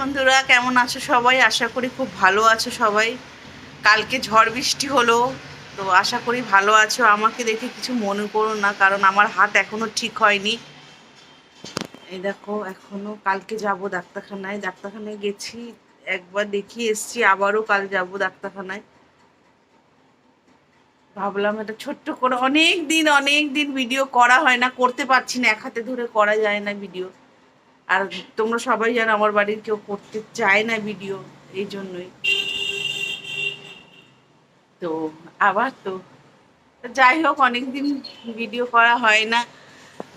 বন্ধুরা, কেমন আছো সবাই? আশা করি খুব ভালো আছো সবাই। কালকে ঝড় বৃষ্টি হলো, তো আশা করি ভালো আছো। আমাকে দেখে কিছু মনে করো না, কারণ আমার হাত এখনও ঠিক হয়নি। এই দেখো, এখনও কালকে যাব ডাক্তারখানায়। ডাক্তারখানায় গেছি একবার দেখিয়ে এসছি, আবারও কাল যাব ডাক্তারখানায়। ভাবলাম এটা ছোট্ট করে, অনেক দিন অনেক দিন ভিডিও করা হয় না, করতে পারছি না, এক হাতে ধরে করা যায় না ভিডিও আর তোমরা সবাই জানো, আমার বাড়ির কেউ করতে চায় না ভিডিও এই জন্যই। তো, আবার তো, যাই হোক, অনেকদিন ভিডিও করা হয় না,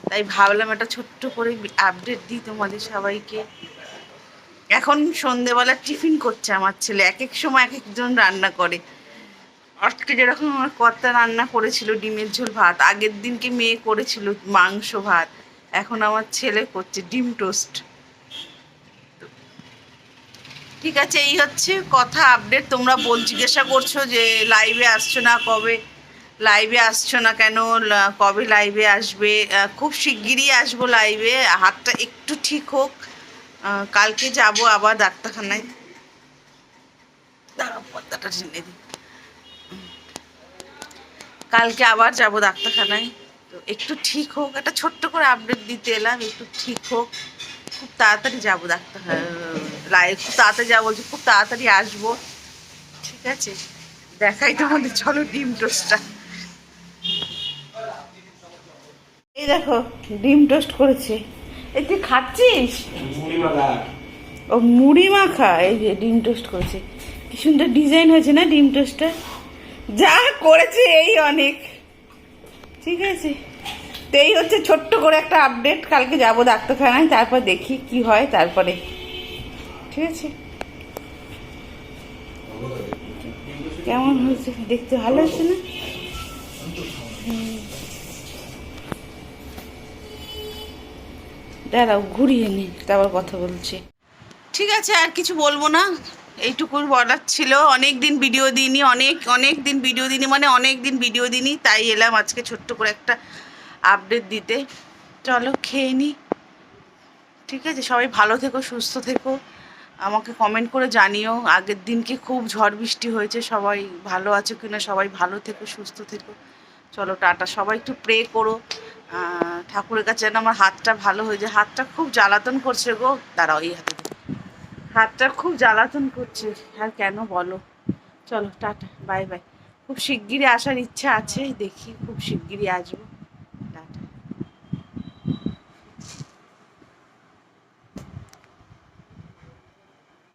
তাই ভাবলাম একটা ছোট্ট করে আপডেট দিই তোমাদের সবাইকে। এখন সন্ধেবেলা টিফিন করছে আমার ছেলে এক এক সময় এক একজন রান্না করে। আজকে যেরকম আমার কর্তা রান্না করেছিল, ডিমের ঝোল ভাত, আগের দিনকে মেয়ে করেছিল মাংস ভাত, এখন আমার ছেলে করছে ডিম টোস্ট। ঠিক আছে, এই হচ্ছে কথা আপডেট তোমরা বল জিজ্ঞাসা করছ যে লাইভে আসছো না, কবে? লাইভে আসছো না কেন? কবে লাইভে আসবে? খুব শিগগিরই আসব লাইভে হাতটা একটু ঠিক হোক। কালকে যাব আবার ডাক্তারখানায়। পর্দাটা দিই। কালকে আবার যাব ডাক্তারখানায়। তো একটু ঠিক হোক, একটা ছোট্ট করে আপডেট দিতে এলাম, একটু ঠিক হোক। খুব তাড়াতাড়ি যাব ডাক্তারখানা লাই, খুব তাড়াতাড়ি যাব বলছি, খুব তাড়াতাড়ি আসব। ঠিক আছে, দেখাই তোমাদের, চলো ডিম টোস্টটা। এই দেখো, ডিম টোস্ট করেছে। এই তুই খাচ্ছিস? ও মুড়ি মাখা? এই যে ডিম টোস্ট করেছে। কি সুন্দর ডিজাইন হয়েছে না ডিম টোস্টটা? যা করেছে এই অনেক। ঠিক আছে। তো এই হচ্ছে ছোট্ট করে একটা আপডেট কালকে যাব ডাক্তারখানায় তারপর দেখি কি হয় তারপরে। ঠিক আছে? কেমন হয়েছে? দেখতে ভালো হচ্ছে না? দাঁড়াও, ঘুরিয়ে নি। তারপর কথা বলছি। ঠিক আছে, আর কিছু বলব না। এইটুকু বলার ছিল। অনেক দিন ভিডিও দিইনি, অনেক অনেক দিন ভিডিও দিইনি মানে অনেক দিন ভিডিও দিইনি, তাই এলাম আজকে ছোট্ট করে একটা আপডেট দিতে। চলো, খেয়ে নি। ঠিক আছে, সবাই ভালো থেকো, সুস্থ থেকো। আমাকে কমেন্ট করে জানিও। আগের দিনকে খুব ঝড় বৃষ্টি হয়েছে, সবাই ভালো আছো কিনা, সবাই ভালো থেকো, সুস্থ থেকো। চলো, টাটা। সবাই একটু প্রে করো। ঠাকুরের কাছে যেন আমার হাতটা ভালো হয়ে যায়। হাতটা খুব জ্বালাতন করছে গো। দাঁড়াও এই হাতে হাতটা খুব জ্বালাতন করছে। আর কেন বলো? চলো, টাটা, বাই বাই। খুব শিগগিরই আসার ইচ্ছা আছে, দেখি খুব শিগগিরই আসব।